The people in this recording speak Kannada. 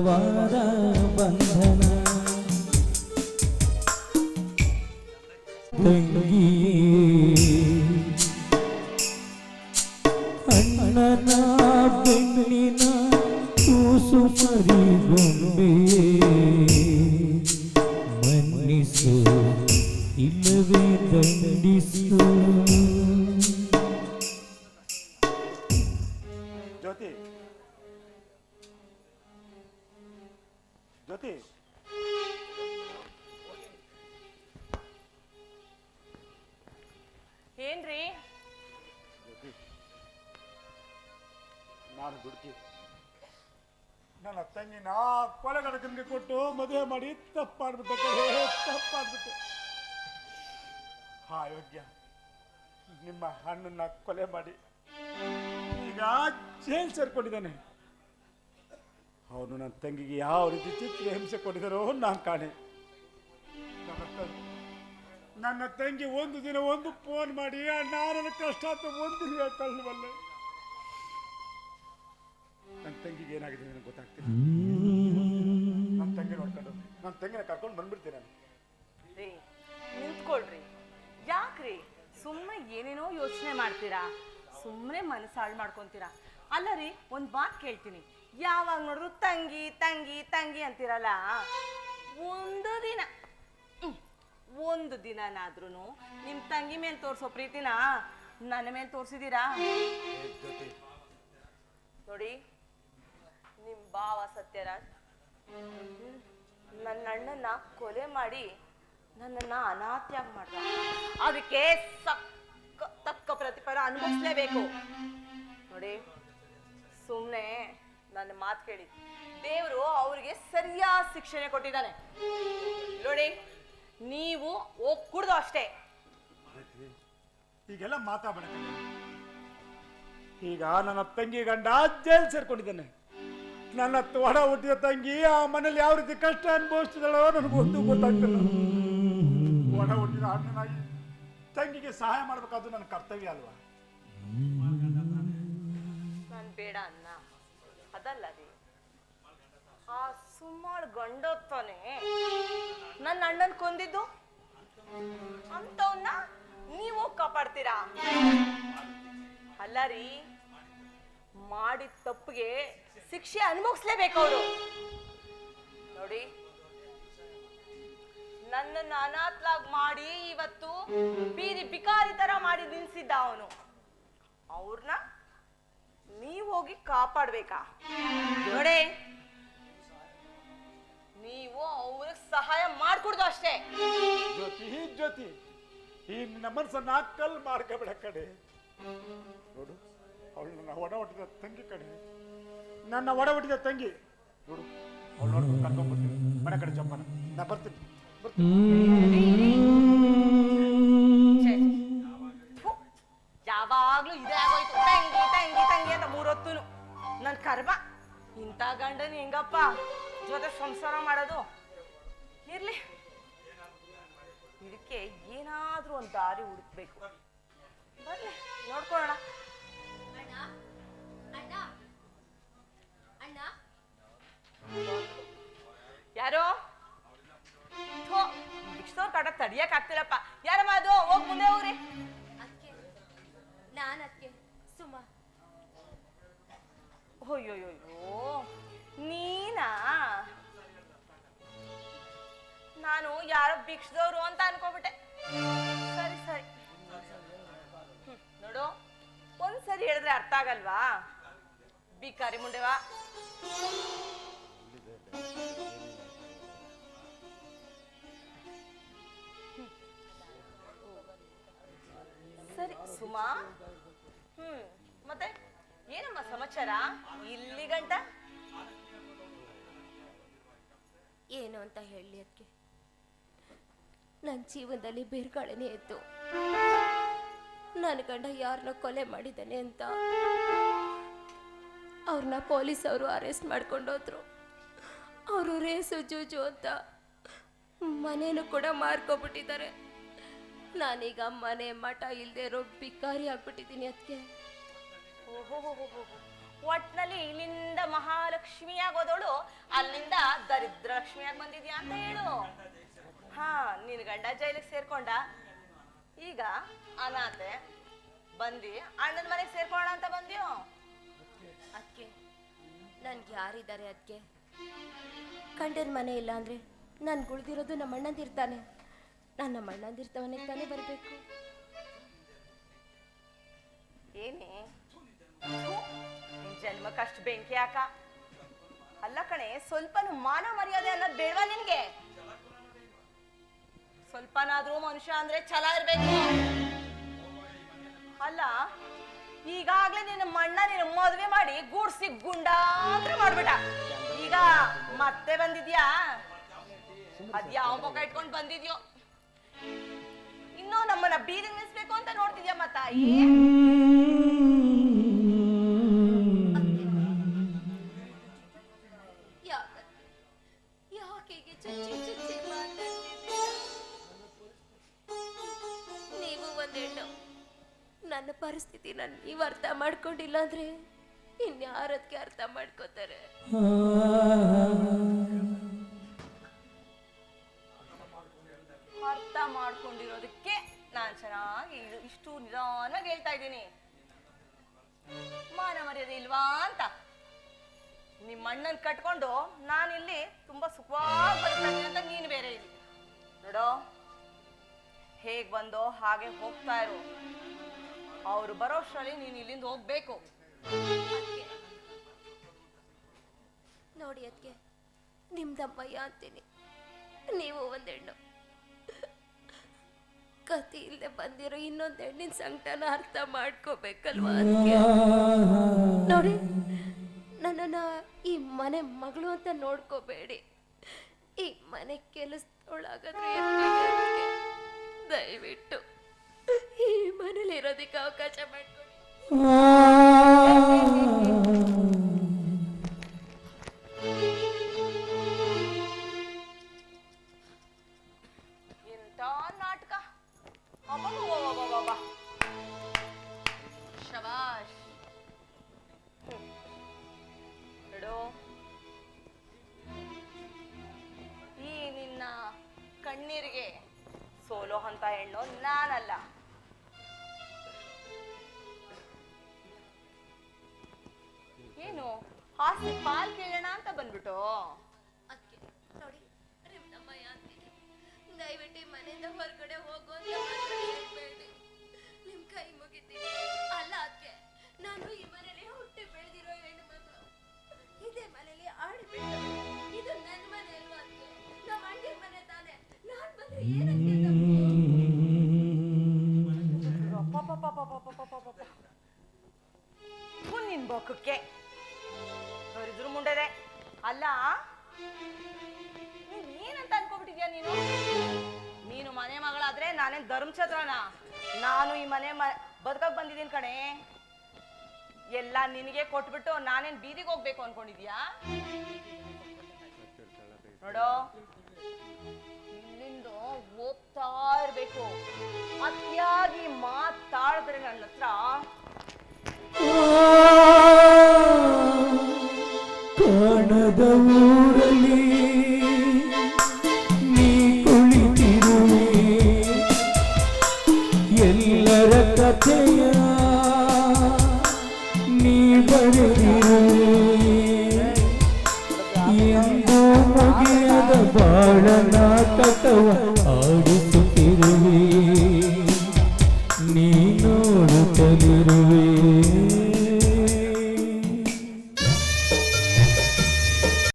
ಬಲವಾದ ಏನ್ರಿ? ನಾನು ದುಡ್ಕಿ. ನನ್ನ ತಂಗಿನ ಕೊಲೆಗಡಕನಿಗೆ ಕೊಟ್ಟು ಮದುವೆ ಮಾಡಿ ತಪ್ಪಾಡ್ಬಿಟ್ಟೆ ತಪ್ಪಾಡ್ಬಿಟ್ಟೆ. ಹಾ ಯೋಗ್ಯ ನಿಮ್ಮ ಹಣ್ಣನ್ನ ಕೊಲೆ ಮಾಡಿ ಈಗ ಜೈಲ್ ಸೇರ್ಕೊಂಡಿದ್ದಾನೆ. ಅವನು ನನ್ನ ತಂಗಿಗೆ ಯಾವ ರೀತಿ ಚಿತ್ರ ಹಿಂಸೆ ಕೊಟ್ಟಿದ್ದಾರೋ ನಾನು ಕಾಣೆ. ನನ್ನ ತಂಗಿ ಒಂದು ದಿನ ಒಂದು ಫೋನ್ ಮಾಡಿ ಅಣ್ಣ ನನ್ನ ಕಷ್ಟ ಅಂತ ಒಂದು ದಿನ ಕಳ್ಳುವಲ್ಲೆ ನನ್ನ ತಂಗಿಗೆ ಏನಾಗಿದೆ ನನಗೆ ಗೊತ್ತಾಗ್ತಿಲ್ಲ. ನನ್ನ ತಂಗಿ ನೋಡ್ಕೊಂಡು ನನ್ನ ತಂಗಿನ ಕರ್ಕೊಂಡು ಬಂದ್ಬಿಡ್ತೀನಿ ನಾನು. ರೀ ನಿಂತ್ಕೊಳ್ರಿ. ಯಾಕ್ರಿ? ಸುಮ್ಮನೆ ಏನೇನೋ ಯೋಚನೆ ಮಾಡ್ತೀರಾ? ಸುಮ್ಮನೆ ಮನಸ್ಸು ಹಾಳು ಮಾಡ್ಕೊಂತೀರಾ? ಅಲ್ಲ ರೀ ಒಂದು ಮಾತು ಕೇಳ್ತೀನಿ. ಯಾವಾಗ ನೋಡಿದ್ರು ತಂಗಿ ತಂಗಿ ತಂಗಿ ಅಂತೀರಲ್ಲ? ಒಂದು ದಿನ. ಒಂದು ದಿನನಾದ್ರೂ ನಿಮ್ಮ ತಂಗಿ ಮೇಲೆ ತೋರಿಸೋ ಪ್ರೀತಿನ ನನ್ನ ಮೇಲೆ ತೋರಿಸಿದ್ದೀರಾ ನೋಡಿ ನಿಮ್ಮ ಭಾವ ಸತ್ಯರಾಜ್, ನನ್ನ ಅಣ್ಣನ ಕೊಲೆ ಮಾಡಿ ನನ್ನನ್ನ ಅನಾಥ್ಯಾಗಿ ಮಾಡ್ದ. ಅದಕ್ಕೆ ಸಕ್ಕ ತಕ್ಕ ಪ್ರತಿಫಲ ಅನುಭವಿಸ್ಲೇಬೇಕು. ನೋಡಿ ಸುಮ್ಮನೆ ನನ್ನ ಮಾತು ಕೇಳಿ. ದೇವರು ಅವ್ರಿಗೆ ಸರಿಯಾದ ಶಿಕ್ಷಣೆ ಕೊಟ್ಟಿದ್ದಾನೆ. ನೋಡಿ ನೀವು ಹೋಗ್ ಕುಡ್ದು ಅಷ್ಟೇ ಈಗೆಲ್ಲ ಮಾತಾಡಬೇಡ. ಕಣೆ. ಈಗ ನನ್ನ ತಂಗಿ ಗಂಡ ಜೈಲ್ ಸೇರ್ಕೊಂಡಿದ್ದಾನೆ. ನನ್ನ ತೋಡ ಹುಟ್ಟಿದ ತಂಗಿ ಆ ಮನೇಲಿ ಯಾವ ರೀತಿ ಕಷ್ಟ ಅನುಭವಿಸ್ತಿದ್ದಾಳೋ ನನಗೆ ಒಂದು ಗೊತ್ತಾಗ್ತಿಲ್ಲ. ಒಡ ಹುಟ್ಟಿದ ಅಣ್ಣನಾಗಿ ತಂಗಿಗೆ ಸಹಾಯ ಮಾಡ್ಬೇಕಾದ್ದು ನನ್ನ ಕರ್ತವ್ಯ ಅಲ್ವಾ? ನಾನು ಬೇಡ ಅನ್ನ ಅದಲ್ಲ ರೀ ಆ ಸುಮಾರು ಗಂಡೋತ್ತಾನೆ ನನ್ನ ಅಣ್ಣನ್ ಕೊಂದಿದ್ದು? ಅಂತವನ್ನ ನೀವು ಕಾಪಾಡ್ತೀರಾ? ಅಲ್ಲ ರೀ, ಮಾಡಿದ ತಪ್ಪಿಗೆ ಶಿಕ್ಷೆ ಅನುಭವಿಸ್ಲೇಬೇಕು ಅವರು. ನೋಡಿ, ನನ್ನನ್ನು ಅನಾಥ್ಲಾಗ್ ಮಾಡಿ ಇವತ್ತು ಬೀದಿ ಬಿಕಾರಿ ತರ ಮಾಡಿ ನಿಲ್ಸಿದ್ದ ಅವನು. ಅವ್ರನ್ನ ನೀವು ಹೋಗಿ ಕಾಪಾಡ್ಬೇಕಾ? ನೋಡಿ. ನೀವು ಅವ್ರಿಗೆ ಸಹಾಯ ಮಾಡ್ಕೊಡ್ದು ಅಷ್ಟೇ. ಜ್ಯೋತಿ ಜ್ಯೋತಿ ಈ ನಿನ್ನ ಮನಸ್ಸನ್ನ ಕಲ್ ಮಾಡ್ಕೋಬೇಡ ಕಡೆ ನೋಡು ಅವಳು ನನ್ನ ಒಡ ಹುಟ್ಟಿದ ತಂಗಿ ಕಡೆ ನನ್ನ ಒಡ ಹುಟ್ಟಿದ ತಂಗಿ. ನೋಡು ಅವಳು ನೋಡ್ಕೊಂಡು ಕರ್ಕೊಂಡ್ಬರ್ತೀನಿ ಮನೆ ಕಡೆ ಜಮ್ಮನ. ನಾ ಬರ್ತೀನಿ. ಬರ್ತೀನಿ. ಇಂಥ ಗಂಡನ ಹೆಂಗಪ್ಪ? ಜೊತೆ ಸಂಸಾರ ಮಾಡೋದು? ಇರ್ಲಿ. ಇದಕ್ಕೆ ಏನಾದ್ರೂ ಒಂದು ದಾರಿ ಹುಡುಕ್ಬೇಕು. ಬರ್ಲಿ ನೋಡ್ಕೊಳ್ಳೋಣ. ಅಣ್ಣ ಅಣ್ಣ. ಅಣ್ಣ. ಯಾರೋ? ಕಾಟ ತಡಿಯಕ್ ಆಗ್ತಿಲ್ಲಪ್ಪ. ಯಾರಮ್ಮ ಅದು? ಹೋಗ್ ಮುಂದೆ ಹೋಗ್ರಿ. ನಾನು ಅಯ್ಯೋಯ್ಯೋ ನೀನಾ? ನಾನು ಯಾರೋ ಭಿಕ್ಷದವ್ರು ಅಂತ ಅನ್ಕೋಬಿಟ್ಟೆ ಸರಿ ಸರಿ. ನೋಡು, ಒಂದ್ಸರಿ ಹೇಳಿದ್ರೆ ಅರ್ಥ ಆಗಲ್ವಾ? ಬಿಕಾರಿ ಮುಂಡೆವಾ? ಸರಿ, ಸುಮಾ. ಏನಮ್ಮ ಸಮಾಚಾರ? ಇಲ್ಲಿ ಗಂಟ ಏನು ಅಂತ ಹೇಳಿ ಅದಕ್ಕೆ ನನ್ನ ಜೀವನದಲ್ಲಿ ಬೇರ್ಗಾಳೆನೇ ಇತ್ತು ನನ್ನ ಗಂಡ ಯಾರನ್ನ ಕೊಲೆ ಮಾಡಿದ್ದಾನೆ ಅಂತ. ಅವ್ರನ್ನ ಪೊಲೀಸ್ ಅವರು ಅರೆಸ್ಟ್ ಮಾಡ್ಕೊಂಡೋದ್ರು. ಅವರು ರೇಸು, ಜೂಜು ಅಂತ ಮನೇನು ಕೂಡ ಮಾರ್ಕೊಬಿಟ್ಟಿದ್ದಾರೆ. ನಾನೀಗ ಮನೆ ಮಠ ಇಲ್ಲದೆ ಇರೋ ಬಿಕಾರಿ ಆಗ್ಬಿಟ್ಟಿದ್ದೀನಿ ಅದಕ್ಕೆ. ಒಟ್ನಲ್ಲಿ ಇಲ್ಲಿಂದ ಮಹಾಲಕ್ಷ್ಮಿ ಅಲ್ಲಿಂದ ದರಿದ್ರ ಲಕ್ಷ್ಮಿಯಾಗಿ ಬಂದಿದ್ಯಾ ಅಂತ ಹೇಳು. ಹಾ, ನಿನ್ ಗಂಡ ಜೈಲಿಗೆ ಸೇರ್ಕೊಂಡ. ಈಗ ಅನಾಥೆ ಬಂದಿ ಅಣ್ಣನ ಮನೆಗೆ ಸೇರ್ಕೊಳ್ಳೋಣ ಅಂತ ಬಂದ್ಯೋ? ಅದಕ್ಕೆ ನನ್ಗೆ ಯಾರಿದ್ದಾರೆ ಅದಕ್ಕೆ ಕಂಡನ ಮನೆ ಇಲ್ಲ ಅಂದ್ರೆ ನನ್ಗೆ ಉಳ್ದಿರೋದು ನಮ್ಮ ಅಣ್ಣಂದಿರ್ತಾನೆ ನನ್ನ ನಮ್ಮ ಅಣ್ಣಂದಿರ್ತವನಿಗೆ ತಾನೇ ಬರಬೇಕು. ನಿನ್ ಜನ್ಮಕ್ಕಷ್ಟು ಬೆಂಕಿ ಹಾಕ. ಅಲ್ಲ ಕಣೆ, ಸ್ವಲ್ಪನು ಮಾನ ಮರ್ಯಾದೆ ಅನ್ನೋದು ಬೇಡವಾ ನಿನ್ಗೆ? ಸ್ವಲ್ಪನಾದ್ರೂ ಮನುಷ್ಯ ಅಂದ್ರೆ ಛಲ ಇರ್ಬೇಕು. ಅಲ್ಲ, ಈಗಾಗ್ಲೇ ನಿನ್ನ ಮಣ್ಣ ನಿನ್ನ ಮದ್ವೆ ಮಾಡಿ ಗೂಡ್ಸಿ ಗುಂಡಾಂತ್ರ ಮಾಡ್ಬಿಟ್ಟ. ಈಗ ಮತ್ತೆ ಬಂದಿದ್ಯಾ? ಅದ್ಯಾವ ಮುಖ ಇಟ್ಕೊಂಡು ಬಂದಿದ್ಯೋ? ಇನ್ನೂ ನಮ್ಮನ್ನ ಬೀದಿ ನಿಲ್ಸ್ಬೇಕು ಅಂತ ನೋಡ್ತಿದ್ಯಾ ತಾಯಿ ನನ್ನ ಪರಿಸ್ಥಿತಿ ನಾನು ನೀವು ಅರ್ಥ ಮಾಡ್ಕೊಂಡಿಲ್ಲ ಅಂದ್ರೆ ಇನ್ಯಾರದಕ್ಕೆ ಅರ್ಥ ಮಾಡ್ಕೋತಾರೆ? ಅರ್ಥ ಮಾಡ್ಕೊಂಡಿರೋದಕ್ಕೆ ನಾನ್ ಚೆನ್ನಾಗಿ ಇಷ್ಟು ನಿಧಾನವಾಗಿ ಹೇಳ್ತಾ ಇದ್ದೀನಿ. ಮಾನ ಮರ್ಯಾದೆ ಇಲ್ವಾ ಅಂತ. ನಿಮ್ಮ ಅಣ್ಣನ್ ಕಟ್ಕೊಂಡು ನಾನಿಲ್ಲಿ ತುಂಬಾ ಸುಖವಾಗಿ ಬರ್ತಾ ಅಂತ ನೀನು ಬೇರೆ ಇಲ್ಲಿ ನೋಡೋ, ಹೇಗ್ ಬಂದೋ ಹಾಗೆ ಹೋಗ್ತಾ ಇರು. ಅವ್ರು ಬರೋಷ್ಟರಲ್ಲಿ ನೀನು ಇಲ್ಲಿಂದ ಹೋಗ್ಬೇಕು. ನೋಡಿ ಅದಕ್ಕೆ ನಿಮ್ದಮ್ಮಯ್ಯ ಅಂತೀನಿ. ನೀವು ಒಂದು ಹೆಣ್ಣು ಕತಿ ಇಲ್ಲದೆ ಬಂದಿರೋ ಇನ್ನೊಂದು ಹೆಣ್ಣಿನ ಸಂಕಟನ ಅರ್ಥ ಮಾಡ್ಕೋಬೇಕಲ್ವಾ ಅದಕ್ಕೆ ನೋಡಿ, ನನ್ನನ್ನು ಈ ಮನೆ ಮಗಳು ಅಂತ ನೋಡ್ಕೋಬೇಡಿ. ಈ ಮನೆ ಕೆಲಸದೊಳಗಾದ್ರೆ. ದಯವಿಟ್ಟು. మనలే రదిక అవకాశం అనుకో ಸೋಲೋ ಅಂತ ಹೆಣ್ಣು ನಾನಲ್ಲ. ಏನು? ಹಾಸಿಗೆ ಪಾಲ್ ಕೇಳೋಣ ಅಂತ ಬಂದ್ಬಿಟ್ಟು? ಥು, ಅವರಿದ್ರು ಮುಂಡದೆ. ಅಲ್ಲ ನೀನಂತ ಅನ್ಕೊಬಿಟ್ಟಿದ್ಯಾ ನೀನು? ನೀನು ಮನೆ ಮಗಳಾದ್ರೆ ನಾನೇನ್ ಧರ್ಮಛತ್ರನ ನಾನು ಈ ಮನೆ ಬದುಕಕ್ ಬಂದಿದ್ದೀನಿ ಕಣೆ. ಎಲ್ಲ ನಿನಗೆ ಕೊಟ್ಬಿಟ್ಟು ನಾನೇನ್ ಬೀದಿಗೆ ಹೋಗ್ಬೇಕು ಅನ್ಕೊಂಡಿದ್ಯಾ? ನೋಡೋ ಇಲ್ಲಿಂದ ಹೋಗ್ತಾ ಇರ್ಬೇಕು. ಅತಿಯಾಗಿ ಮಾತಾಡಿದ್ರೆ ನನ್ನ ಹತ್ರ. Falcão.